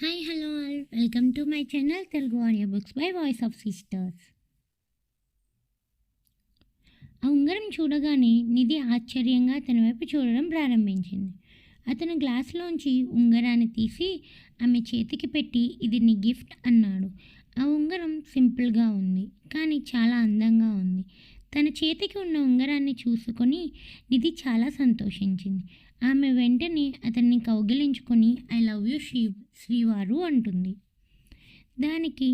Hi hello all welcome to my channel Telugu audio books by voice of sisters ఆ ఉంగరం చూడగానే నిధి ఆశ్చర్యంగా అతని వైపు చూడడం ప్రారంభించింది. అతను గ్లాసులోంచి ఉంగరాన్ని తీసి ఆమె చేతికి పెట్టి ఇది నీ గిఫ్ట్ అన్నాడు. ఆ ఉంగరం సింపుల్గా ఉంది కానీ చాలా అందంగా ఉంది. తన చేతికి ఉన్న ఉంగరాన్ని చూసుకొని నిధి చాలా సంతోషించింది. ఆమె వెంటనే అతన్ని కౌగిలించుకొని ఐ లవ్ యూ శ్రీ శ్రీవారు అంటుంది. దానికి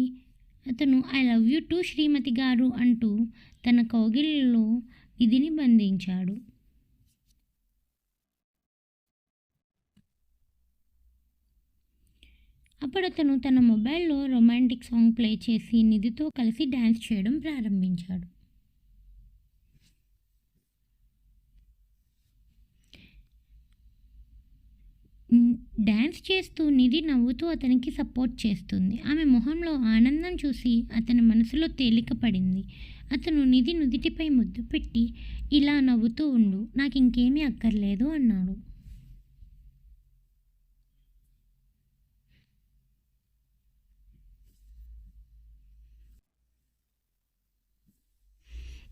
అతను ఐ లవ్ యూ టు శ్రీమతి గారు అంటూ తన కౌగిలిలో నిధిని బంధించాడు. అప్పుడు అతను తన మొబైల్లో రొమాంటిక్ సాంగ్ ప్లే చేసి నిధితో కలిసి డ్యాన్స్ చేయడం ప్రారంభించాడు. డ్యాన్స్ చేస్తూ నిధి నవ్వుతూ అతనికి సపోర్ట్ చేస్తుంది. ఆమె మొహంలో ఆనందం చూసి అతని మనసులో తేలిక పడింది. అతను నిధి నుదిటిపై ముద్దు పెట్టి ఇలా నవ్వుతూ ఉండు నాకు ఇంకేమీ అక్కర్లేదు అన్నాడు.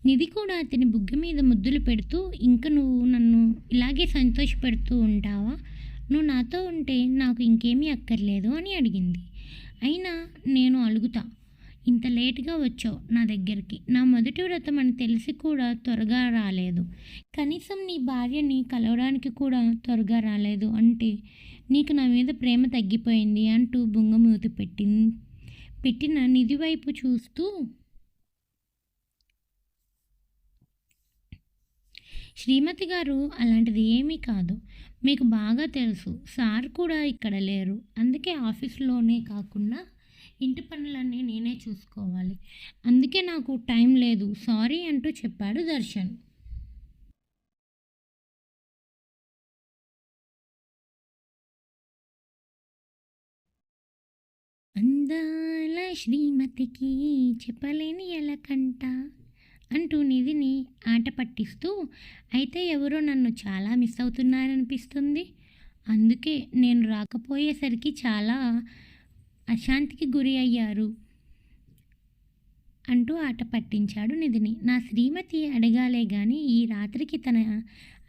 నిధి కూడా అతని బుగ్గ మీద ముద్దులు పెడుతూ ఇంక నువ్వు నన్ను ఇలాగే సంతోషపెడుతూ ఉంటావా? నువ్వు నాతో ఉంటే నాకు ఇంకేమీ అక్కర్లేదు అని అడిగింది. అయినా నేను అలుగుతా. ఇంత లేటుగా వచ్చావు నా దగ్గరికి. నా మొదటి వ్రతం అని తెలిసి కూడా త్వరగా రాలేదు. కనీసం నీ భార్యని కలవడానికి కూడా త్వరగా రాలేదు అంటే నీకు నా మీద ప్రేమ తగ్గిపోయింది అంటూ బుంగమూతి పెట్టి పెట్టిన నిధి వైపు చూస్తూ శ్రీమతి గారు అలాంటిది ఏమీ కాదు. మీకు బాగా తెలుసు. సార్ కూడా ఇక్కడ లేరు. అందుకే ఆఫీస్లోనే కాకుండా ఇంటి పనులన్నీ నేనే చూసుకోవాలి. అందుకే నాకు టైం లేదు. సారీ అంటూ చెప్పాడు దర్శన్. అందాల శ్రీమతికి చెప్పలేని ఎలకంట. అంటూ నిధిని ఆట పట్టిస్తూ అయితే ఎవరో నన్ను చాలా మిస్ అవుతున్నారనిపిస్తుంది. అందుకే నేను రాకపోయేసరికి చాలా అశాంతికి గురి అయ్యారు అంటూ ఆట పట్టించాడు నిధిని. నా శ్రీమతి అడగాలే కానీ ఈ రాత్రికి తన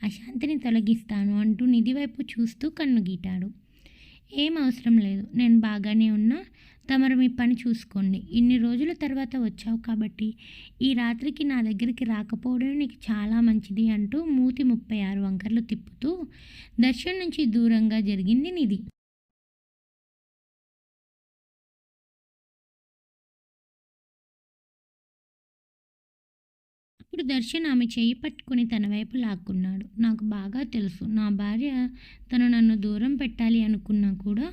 అశాంతిని తొలగిస్తాను అంటూ నిధి వైపు చూస్తూ కన్ను గీటాడు ఏం అవసరం లేదు. నేను బాగానే ఉన్నా. తమరు మీ పని చూసుకోండి. ఇన్ని రోజుల తర్వాత వచ్చావు కాబట్టి ఈ రాత్రికి నా దగ్గరికి రాకపోవడం నీకు చాలా మంచిది అంటూ మూతి ముప్పై ఆరు వంకర్లు తిప్పుతూ దర్శన్ నుంచి దూరంగా జరిగింది నిధి. ఇప్పుడు దర్శన్ ఆమె చేయి పట్టుకుని తన వైపు లాక్కున్నాడు. నాకు బాగా తెలుసు. నా భార్య తను నన్ను దూరం పెట్టాలి అనుకున్నా కూడా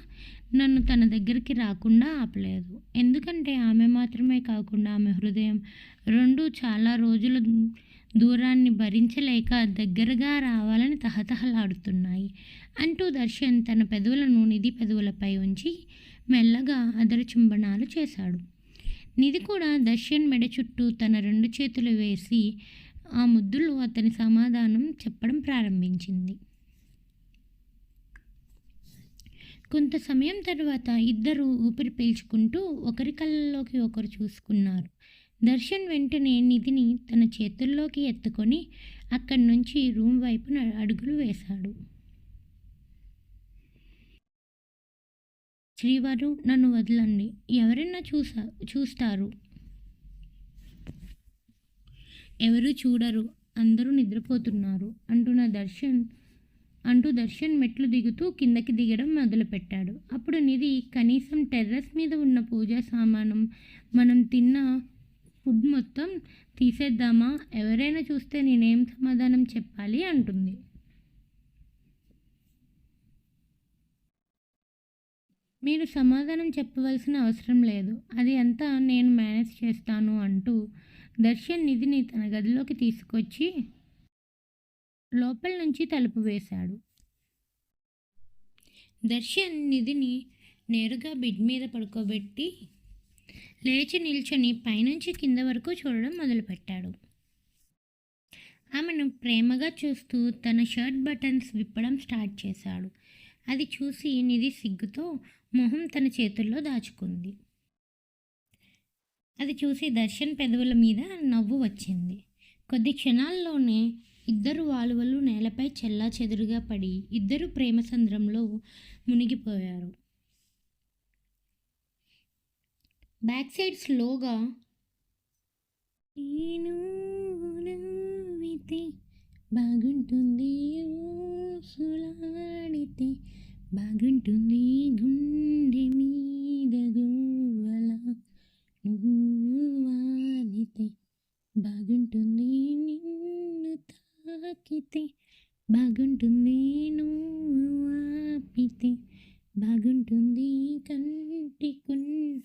నన్ను తన దగ్గరికి రాకుండా ఆపలేదు. ఎందుకంటే ఆమె మాత్రమే కాకుండా ఆమె హృదయం రెండు చాలా రోజుల దూరాన్ని భరించలేక దగ్గరగా రావాలని తహతహలాడుతున్నాయి అంటూ దర్శన్ తన పెదవులను నిధి పెదవులపై ఉంచి మెల్లగా అదర చుంబనాలు చేశాడు. నిధి కూడా దర్శన్ మెడ చుట్టూ తన రెండు చేతులు వేసి ఆ ముద్దులు అతని సమాధానం చెప్పడం ప్రారంభించింది. కొంత సమయం తర్వాత ఇద్దరు ఊపిరి పీల్చుకుంటూ ఒకరి కళ్ళలోకి ఒకరు చూసుకున్నారు. దర్శన్ వెంటనే నిధిని తన చేతుల్లోకి ఎత్తుకొని అక్కడి నుంచి రూమ్ వైపు అడుగులు వేశాడు. శ్రీవారు నన్ను వదలండి. ఎవరైనా చూసా చూస్తారు. ఎవరు చూడరు. అందరూ నిద్రపోతున్నారు అంటున్న దర్శన్ అంటూ దర్శన్ మెట్లు దిగుతూ కిందకి దిగడం మొదలుపెట్టాడు. అప్పుడు నిధి కనీసం టెర్రస్ మీద ఉన్న పూజా సామానం మనం తిన్న ఫుడ్ మొత్తం తీసేద్దామా? ఎవరైనా చూస్తే నేనేం సమాధానం చెప్పాలి? అంటుంది. మీరు సమాధానం చెప్పవలసిన అవసరం లేదు. అది అంతా నేను మేనేజ్ చేస్తాను అంటూ దర్శన్ నిధిని తన గదిలోకి తీసుకొచ్చి లోపల నుంచి తలుపు వేశాడు. దర్శన్ నిధిని నేరుగా బెడ్ మీద పడుకోబెట్టి లేచి నిల్చొని పైనుంచి కింద వరకు చూడడం మొదలుపెట్టాడు. ఆమెను ప్రేమగా చూస్తూ తన షర్ట్ బటన్స్ విప్పడం స్టార్ట్ చేశాడు. అది చూసి నిధి సిగ్గుతో మొహం తన చేతుల్లో దాచుకుంది. అది చూసి దర్శన్ పెదవుల మీద నవ్వు వచ్చింది. కొద్ది క్షణాల్లోనే ఇద్దరు వాలువలు నేలపై చెల్లా చెదురుగా పడి ఇద్దరు ప్రేమ సంద్రంలో మునిగిపోయారు. బ్యాక్ సైడ్ స్లోగా నేను బాగుంటుంది ఊసులాడితే బాగుంటుంది గుండె మీద గువ్వల నువ్వు వాలితే బాగుంటుంది నిన్ను తాకితే. బాగుంటుంది నువ్వు ఆపితే. బాగుంటుంది కంటి కున్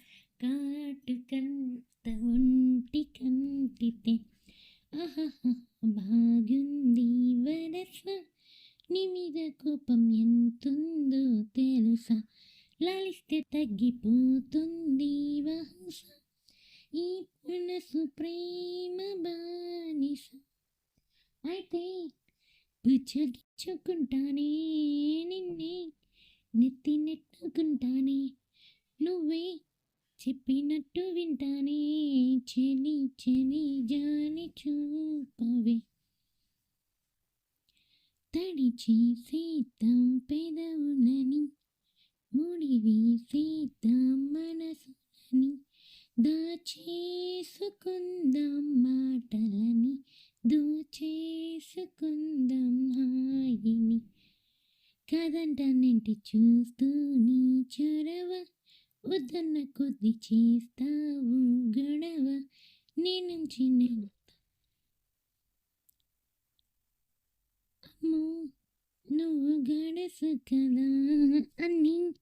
తడిచి సీతం పెదవునని ముడివి సీతం మనసులని దాచేసుకుందాం మాటలని దోచేసుకుందాం హాయిని. కదంటన్నింటి చూస్తూ నీ చొరవ వద్దన్న కొద్ది చేస్తావు గొడవ నీ నుంచి నేను అమ్మో నువ్వు గడసు కదా అని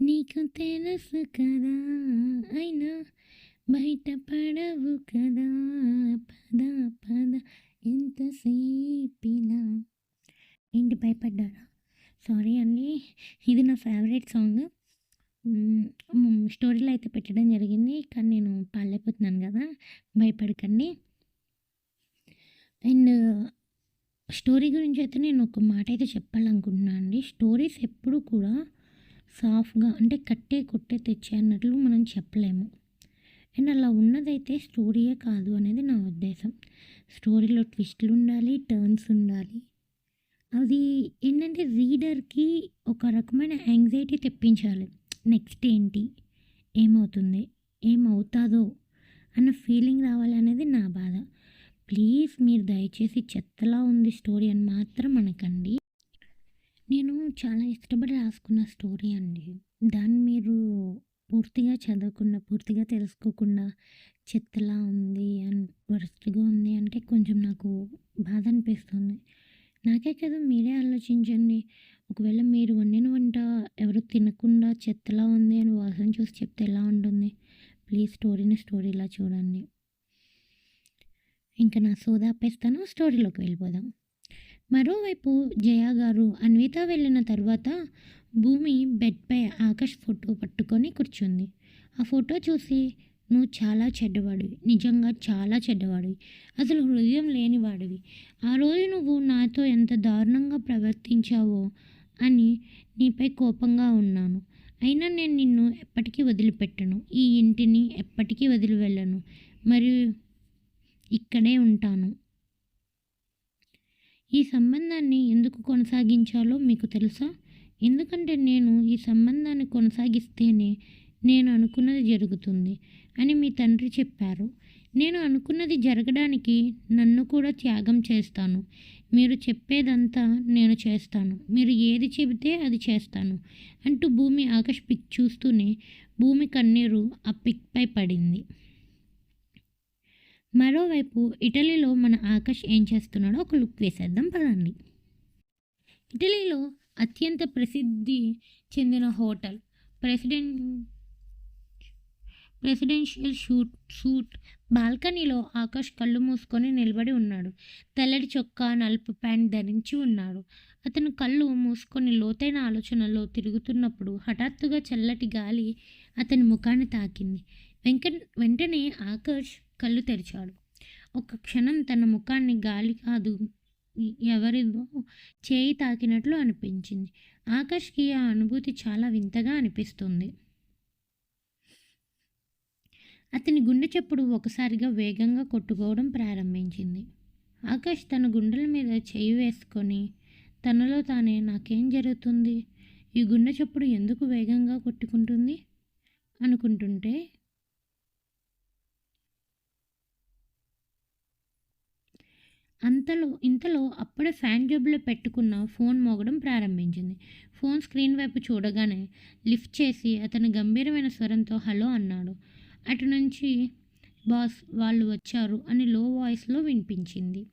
నీకు తెలుసు కదా అయినా బయటపడవు కదా. పద పద ఎంతసేపినా. ఏంటి భయపడ్డారా? సారీ అండి ఇది నా ఫేవరెట్ సాంగ్. స్టోరీలో అయితే పెట్టడం జరిగింది కానీ నేను పాడలేకపోతున్నాను కదా. భయపడకండి. అండ్ స్టోరీ గురించి అయితే నేను ఒక మాట అయితే చెప్పాలనుకుంటున్నాను అండి స్టోరీస్ ఎప్పుడు కూడా సాఫ్ట్గా అంటే కట్టే కొట్టే తెచ్చే అన్నట్లు మనం చెప్పలేము. అండ్ అలా ఉన్నదైతే స్టోరీయే కాదు అనేది నా ఉద్దేశం. స్టోరీలో ట్విస్ట్లు ఉండాలి టర్న్స్ ఉండాలి. అది ఏంటంటే రీడర్కి ఒక రకమైన యాంగ్జైటీ తెప్పించాలి. నెక్స్ట్ ఏంటి? ఏమవుతుంది? ఏమవుతుందో అన్న ఫీలింగ్ రావాలనేది నా బాధ. ప్లీజ్ మీరు దయచేసి చెత్తలా ఉంది స్టోరీ అని మాత్రం అనకండి. నేను చాలా ఇష్టపడి రాసుకున్న స్టోరీ అండి. దాన్ని మీరు పూర్తిగా చదవకుండా పూర్తిగా తెలుసుకోకుండా చెత్తలా ఉంది అండ్ వరస్ట్గా ఉంది అంటే కొంచెం నాకు బాధ అనిపిస్తుంది. నాకే కదా మీరే ఆలోచించండి. ఒకవేళ మీరు వండిన వంట ఎవరు తినకుండా చెత్తలా ఉంది అని వాసన చూసి చెప్తే ఎలా ఉంటుంది? ప్లీజ్ స్టోరీని స్టోరీలా చూడండి. ఇంకా నా సోదా ఆపేస్తాను స్టోరీలోకి వెళ్ళిపోదాం. మరోవైపు జయా గారు అన్విత వెళ్ళిన తర్వాత భూమి బెడ్పై ఆకాష్ ఫోటో పట్టుకొని కూర్చుంది. ఆ ఫోటో చూసి నువ్వు చాలా చెడ్డవాడివి నిజంగా చాలా చెడ్డవాడివి అసలు హృదయం లేనివాడివి ఆ రోజు నువ్వు నాతో ఎంత దారుణంగా ప్రవర్తించావో అని నీపై కోపంగా ఉన్నాను. అయినా నేను నిన్ను ఎప్పటికీ వదిలిపెట్టను ఈ ఇంటిని ఎప్పటికీ వదిలి వెళ్ళను మరియు ఇక్కడే ఉంటాను. ఈ సంబంధాన్ని ఎందుకు కొనసాగించాలో మీకు తెలుసా? ఎందుకంటే నేను ఈ సంబంధాన్ని కొనసాగిస్తేనే నేను అనుకున్నది జరుగుతుంది అని మీ తండ్రి చెప్పారు. నేను అనుకున్నది జరగడానికి నన్ను కూడా త్యాగం చేస్తాను. మీరు చెప్పేదంతా నేను చేస్తాను. మీరు ఏది చెబితే అది చేస్తాను అంటూ భూమి ఆకాష్ పిక్ చూస్తూనే భూమి కన్నీరు ఆ పిక్పై పడింది. మరోవైపు ఇటలీలో మన ఆకాష్ ఏం చేస్తున్నాడో ఒక లుక్ వేసేద్దాం పదండి. ఇటలీలో అత్యంత ప్రసిద్ధి చెందిన hotel president presidential shoot suite బాల్కనీలో ఆకాష్ కళ్ళు మూసుకొని నిలబడి ఉన్నాడు. తెల్లటి చొక్కా నలుపు ప్యాంట్ ధరించి ఉన్నాడు. అతను కళ్ళు మూసుకొని లోతైన ఆలోచనలో తిరుగుతున్నప్పుడు హఠాత్తుగా చల్లటి గాలి అతని ముఖాన్ని తాకింది. వెంక వెంటనే ఆకాష్ కళ్ళు తెరిచాడు. ఒక క్షణం తన ముఖాన్ని గాలి కాదు ఎవరిదో చేయి తాకినట్లు అనిపించింది. ఆకాష్కి ఆ అనుభూతి చాలా వింతగా అనిపిస్తుంది. అతని గుండె చెప్పుడు ఒకసారిగా వేగంగా కొట్టుకోవడం ప్రారంభించింది. ఆకాష్ తన గుండెల మీద చేయి వేసుకొని తనలో తానే నాకేం జరుగుతుంది? ఈ గుండె చప్పుడు ఎందుకు వేగంగా కొట్టుకుంటుంది? అనుకుంటుంటే అంతలో ఇంతలో అప్పుడే ఫ్యాన్ జబ్బులో పెట్టుకున్న ఫోన్ మోగడం ప్రారంభించింది. ఫోన్ స్క్రీన్ వైపు చూడగానే లిఫ్ట్ చేసి అతను గంభీరమైన స్వరంతో హలో అన్నాడు. అటు నుంచి బాస్ వాళ్ళు వచ్చారు అని లో వాయిస్లో వినిపించింది.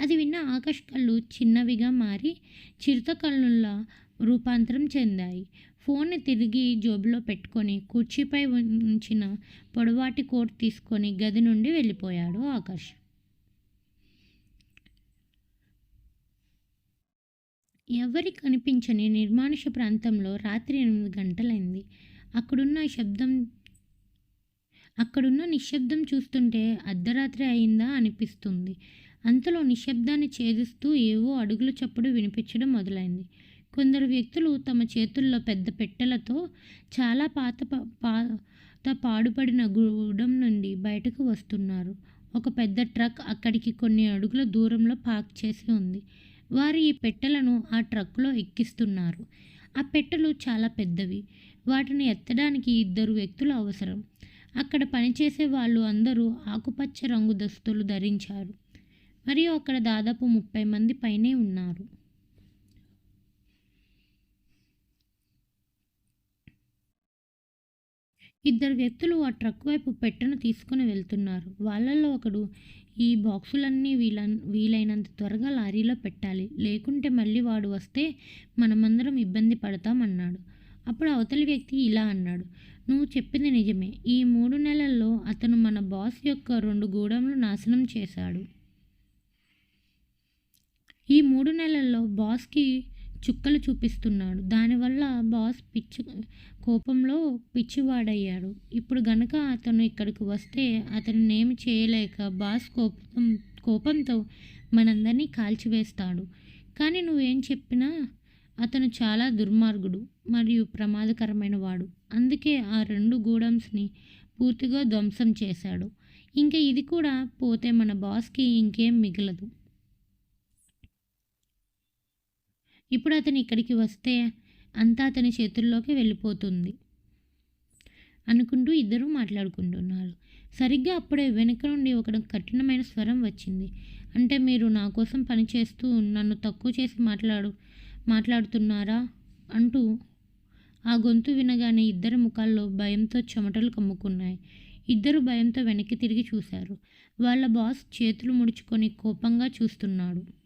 అది విన్న ఆకాష్ కళ్ళు చిన్నవిగా మారి చిరుత కళ్ళుల్లా రూపాంతరం చెందాయి. ఫోన్ని తిరిగి జోబులో పెట్టుకొని కుర్చీపై ఉంచిన పొడవాటి కోట్ తీసుకొని గది నుండి వెళ్ళిపోయాడు ఆకాష్. ఎవరి కనిపించని నిర్మానుష ప్రాంతంలో రాత్రి ఎనిమిది గంటలైంది. అక్కడున్న శబ్దం అక్కడున్న నిశ్శబ్దం చూస్తుంటే అర్ధరాత్రి అయిందా అనిపిస్తుంది. అంతలో నిశ్శబ్దాన్ని ఛేదిస్తూ ఏవో అడుగుల చప్పుడు వినిపించడం మొదలైంది. కొందరు వ్యక్తులు తమ చేతుల్లో పెద్ద పెట్టెలతో చాలా పాత పాత పాడుపడిన గూడెం నుండి బయటకు వస్తున్నారు. ఒక పెద్ద ట్రక్ అక్కడికి కొన్ని అడుగుల దూరంలో పార్క్ చేసి ఉంది. వారు ఈ పెట్టెలను ఆ ట్రక్లో ఎక్కిస్తున్నారు. ఆ పెట్టెలు చాలా పెద్దవి. వాటిని ఎత్తడానికి ఇద్దరు వ్యక్తులు అవసరం. అక్కడ పనిచేసే వాళ్ళు అందరూ ఆకుపచ్చ రంగు దుస్తులు ధరించారు. మరియు అక్కడ దాదాపు ముప్పై మంది పైనే ఉన్నారు. ఇద్దరు వ్యక్తులు ఆ ట్రక్ వైపు పెట్టెను తీసుకుని వెళ్తున్నారు. వాళ్ళల్లో ఒకడు ఈ బాక్సులన్నీ వీల వీలైనంత త్వరగా లారీలో పెట్టాలి. లేకుంటే మళ్ళీ వాడు వస్తే మనమందరం ఇబ్బంది పడతామన్నాడు అప్పుడు అవతలి వ్యక్తి ఇలా అన్నాడు. నువ్వు చెప్పింది నిజమే. ఈ మూడు నెలల్లో అతను మన బాస్ యొక్క రెండు గూడెంలు నాశనం చేశాడు. ఈ మూడు నెలల్లో బాస్కి చుక్కలు చూపిస్తున్నాడు. దానివల్ల బాస్ పిచ్చి కోపంలో పిచ్చివాడయ్యాడు. ఇప్పుడు గనక అతను ఇక్కడికి వస్తే అతన్ని చేయలేక బాస్ కోపం కోపంతో మనందరినీ కాల్చివేస్తాడు. కానీ నువ్వేం చెప్పినా అతను చాలా దుర్మార్గుడు మరియు ప్రమాదకరమైన వాడు. అందుకే ఆ రెండు గూడమ్స్ని పూర్తిగా ధ్వంసం చేశాడు. ఇంకా ఇది కూడా పోతే మన బాస్కి ఇంకేం మిగలదు. ఇప్పుడు అతను ఇక్కడికి వస్తే అంతా అతని చేతుల్లోకి వెళ్ళిపోతుంది అనుకుంటూ ఇద్దరూ మాట్లాడుకుంటున్నారు. సరిగ్గా అప్పుడే వెనుక నుండి ఒక కఠినమైన స్వరం వచ్చింది. అంటే మీరు నా కోసం పనిచేస్తూ నన్ను తక్కువ చేసి మాట్లాడు మాట్లాడుతున్నారా? అంటూ ఆ గొంతు వినగానే ఇద్దరి ముఖాల్లో భయంతో చెమటలు కమ్ముకున్నాయి. ఇద్దరు భయంతో వెనక్కి తిరిగి చూశారు. వాళ్ళ బాస్ చేతులు ముడుచుకొని కోపంగా చూస్తున్నాడు.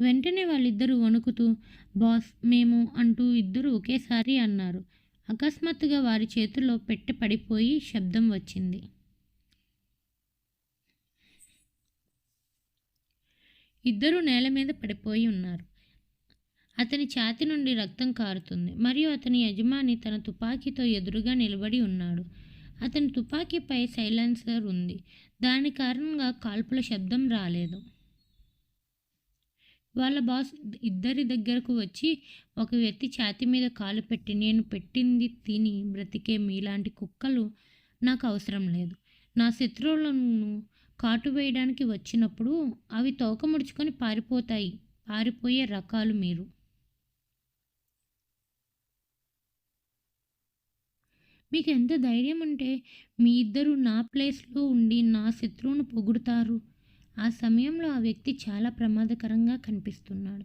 వెంటనే వాళ్ళిద్దరూ వణుకుతూ బాస్ మేము అంటూ ఇద్దరు ఒకేసారి అన్నారు. అకస్మాత్తుగా వారి చేతుల్లో పెట్టె పడిపోయి శబ్దం వచ్చింది. ఇద్దరూ నేల మీద పడిపోయి ఉన్నారు. అతని ఛాతి నుండి రక్తం కారుతుంది. మరియు అతని యజమాని తన తుపాకీతో ఎదురుగా నిలబడి ఉన్నాడు. అతని తుపాకీపై సైలెన్సర్ ఉంది. దాని కారణంగా కాల్పుల శబ్దం రాలేదు. వాళ్ళ బాస్ ఇద్దరి దగ్గరకు వచ్చి ఒక వ్యక్తి ఛాతి మీద కాలు పెట్టి నేను పెట్టింది తిని బ్రతికే మీలాంటి కుక్కలు నాకు అవసరం లేదు. నా శత్రువులను కాటు వేయడానికి వచ్చినప్పుడు అవి తోక ముడుచుకొని పారిపోతాయి. పారిపోయే రకాలు మీరు. మీకు ఎంత ధైర్యం ఉంటే మీ ఇద్దరు నా ప్లేస్లో ఉండి నా శత్రువును పొగుడుతారు. ఆ సమయంలో ఆ వ్యక్తి చాలా ప్రమాదకరంగా కనిపిస్తున్నాడు.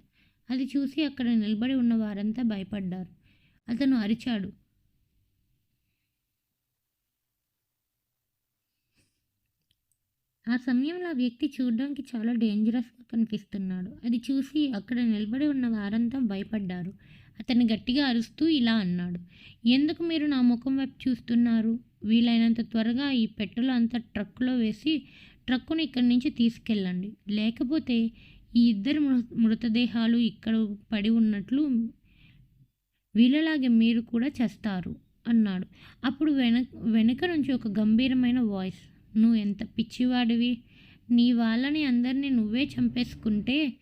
అది చూసి అక్కడ నిలబడి ఉన్న వారంతా భయపడ్డారు. అతను అరిచాడు. ఆ సమయంలో ఆ వ్యక్తి చూడడానికి చాలా డేంజరస్గా కనిపిస్తున్నాడు. అది చూసి అక్కడ నిలబడి ఉన్న వారంతా భయపడ్డారు. అతను గట్టిగా అరుస్తూ ఇలా అన్నాడు. ఎందుకు మీరు నా ముఖం వైపు చూస్తున్నారు? వీలైనంత త్వరగా ఈ పెట్టెలు అంతా ట్రక్కులో వేసి ట్రక్కును ఇక్కడి నుంచి తీసుకెళ్ళండి. లేకపోతే ఈ ఇద్దరు మృ- మృతదేహాలు ఇక్కడ పడి ఉన్నట్లు వీళ్ళలాగే మీరు కూడా చేస్తారు అన్నాడు. అప్పుడు వెనక వెనుక నుంచి ఒక గంభీరమైన వాయిస్ నువ్వు ఎంత పిచ్చివాడివి? నీ వాళ్ళని అందరినీ నువ్వే చంపేసుకుంటే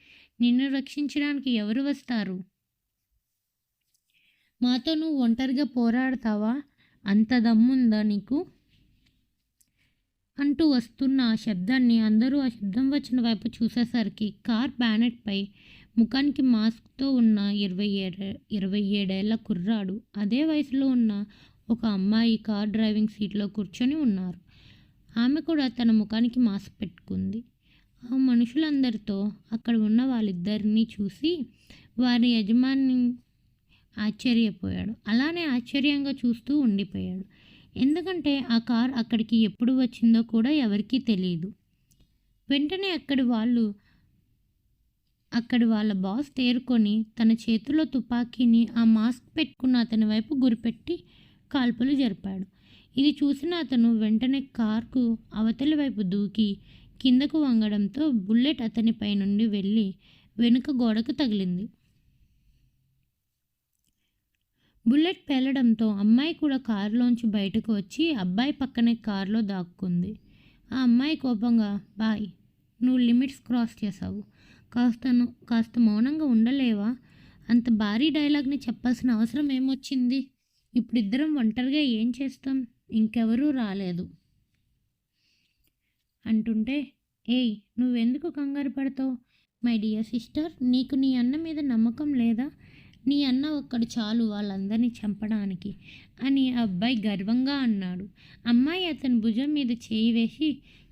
నిన్ను రక్షించడానికి ఎవరు వస్తారు? మాతో నువ్వు ఒంటరిగా పోరాడతావా? అంత దమ్ముందా నీకు? అంటూ వస్తున్న ఆ శబ్దాన్ని అందరూ ఆ శబ్దం వచ్చిన వైపు చూసేసరికి కార్ బ్యానెట్పై ముఖానికి మాస్క్తో ఉన్న ఇరవై ఏడు ఇరవై ఏడేళ్ళ కుర్రాడు. అదే వయసులో ఉన్న ఒక అమ్మాయి కార్ డ్రైవింగ్ సీట్లో కూర్చొని ఉన్నారు. ఆమె కూడా తన ముఖానికి మాస్క్ పెట్టుకుంది. ఆ మనుషులందరితో అక్కడ ఉన్న వాళ్ళిద్దరినీ చూసి వారి యజమాని ఆశ్చర్యపోయాడు. అలానే ఆశ్చర్యంగా చూస్తూ ఉండిపోయాడు. ఎందుకంటే ఆ కార్ అక్కడికి ఎప్పుడు వచ్చిందో కూడా ఎవరికీ తెలియదు వెంటనే అక్కడి వాళ్ళు అక్కడి వాళ్ళ బాస్ తేరుకొని తన చేతిలో తుపాకీని ఆ మాస్క్ పెట్టుకున్న అతని వైపు గురిపెట్టి కాల్పులు జరిపాడు. ఇది చూసిన అతను వెంటనే కార్కు అవతలి వైపు దూకి కిందకు వంగడంతో బుల్లెట్ అతనిపై నుండి వెళ్ళి వెనుక గోడకు తగిలింది. బుల్లెట్ పేలడంతో అమ్మాయి కూడా కారులోంచి బయటకు వచ్చి అబ్బాయి పక్కనే కారులో దాక్కుంది. ఆ అమ్మాయి కోపంగా బాయ్ నువ్వు లిమిట్స్ క్రాస్ చేసావు కాస్త కాస్త మౌనంగా ఉండలేవా? అంత భారీ డైలాగ్ని చెప్పాల్సిన అవసరం ఏమొచ్చింది? ఇప్పుడు ఇద్దరం ఒంటరిగా ఏం చేస్తాం? ఇంకెవరూ రాలేదు. అంటుంటే ఏయ్ నువ్వెందుకు కంగారు పడతావు? మై డియర్ సిస్టర్ నీకు నీ అన్న మీద నమ్మకం లేదా? నీ అన్న ఒక్కడు చాలు వాళ్ళందరినీ చంపడానికి అని అబ్బాయి గర్వంగా అన్నాడు. అమ్మాయి అతని భుజం మీద చేయి వేసి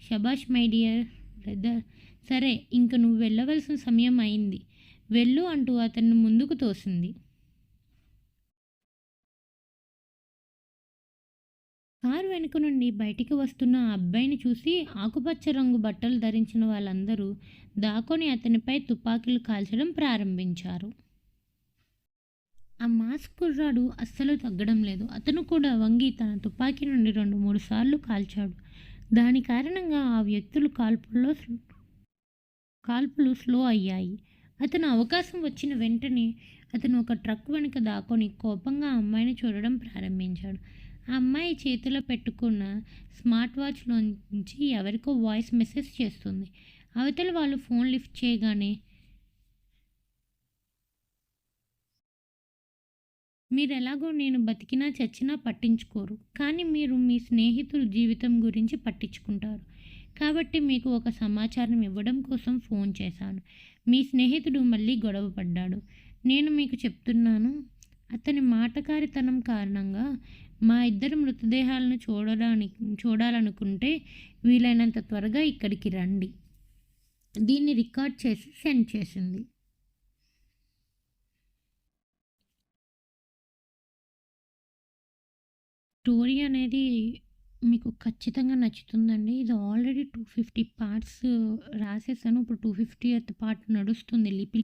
షబాష్ మై డియర్ బ్రదర్ సరే ఇంక నువ్వు వెళ్ళవలసిన సమయం అయింది. వెళ్ళు అంటూ అతన్ని ముందుకు తోసింది. కారు వెనుక నుండి బయటికి వస్తున్న ఆ అబ్బాయిని చూసి ఆకుపచ్చ రంగు బట్టలు ధరించిన వాళ్ళందరూ దాకొని అతనిపై తుపాకీలు కాల్చడం ప్రారంభించారు. ఆ మాస్క్ కుర్రాడు అస్సలు తగ్గడం లేదు. అతను కూడా వంగి తన తుపాకీ నుండి రెండు మూడు సార్లు కాల్చాడు. దాని కారణంగా ఆ వ్యక్తులు కాల్పుల్లో స్లో- కాల్పులు స్లో అయ్యాయి. అతను అవకాశం వచ్చిన వెంటనే అతను ఒక ట్రక్ వెనుక దాకొని కోపంగా ఆ అమ్మాయిని చూడడం ప్రారంభించాడు. ఆ అమ్మాయి చేతిలో పెట్టుకున్న స్మార్ట్ వాచ్లోంచి ఎవరికో వాయిస్ మెసేజ్ చేస్తుంది. అవతల వాళ్ళు ఫోన్ లిఫ్ట్ చేయగానే మీరు ఎలాగో నేను బతికినా చచ్చినా పట్టించుకోరు. కానీ మీరు మీ స్నేహితుల జీవితం గురించి పట్టించుకుంటారు. కాబట్టి మీకు ఒక సమాచారం ఇవ్వడం కోసం ఫోన్ చేశాను. మీ స్నేహితుడు మళ్ళీ గొడవ పడ్డాడు. నేను మీకు చెప్తున్నాను. అతని మాటకారితనం కారణంగా మా ఇద్దరు మృతదేహాలను చూడడానికి చూడాలనుకుంటే వీలైనంత త్వరగా ఇక్కడికి రండి. దీన్ని రికార్డ్ చేసి సెండ్ చేసింది. స్టోరీ అనేది మీకు ఖచ్చితంగా నచ్చుతుందండి. ఇది ఆల్రెడీ టూ ఫిఫ్టీ పార్ట్స్ రాసేసాను. ఇప్పుడు టూ ఫిఫ్టీ పార్ట్ నడుస్తుంది. లిపి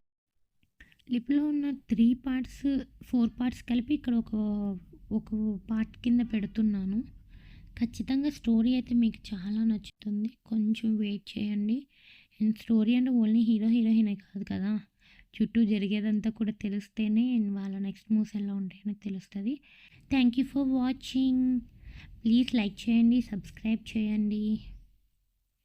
లిపిలో ఉన్న త్రీ పార్ట్స్ ఫోర్ పార్ట్స్ కలిపి ఇక్కడ ఒక ఒక పార్ట్ కింద పెడుతున్నాను. ఖచ్చితంగా స్టోరీ అయితే మీకు చాలా నచ్చుతుంది. కొంచెం వెయిట్ చేయండి. అండ్ స్టోరీ అంటే ఓన్లీ హీరో హీరోయినే కాదు కదా? చుట్టూ జరిగేదంతా కూడా తెలిస్తేనే వాళ్ళ నెక్స్ట్ మూవ్స్ ఎలా ఉంటాయని తెలుస్తుంది. Thank you for watching please like చేయండి సబ్స్క్రైబ్ చేయండి.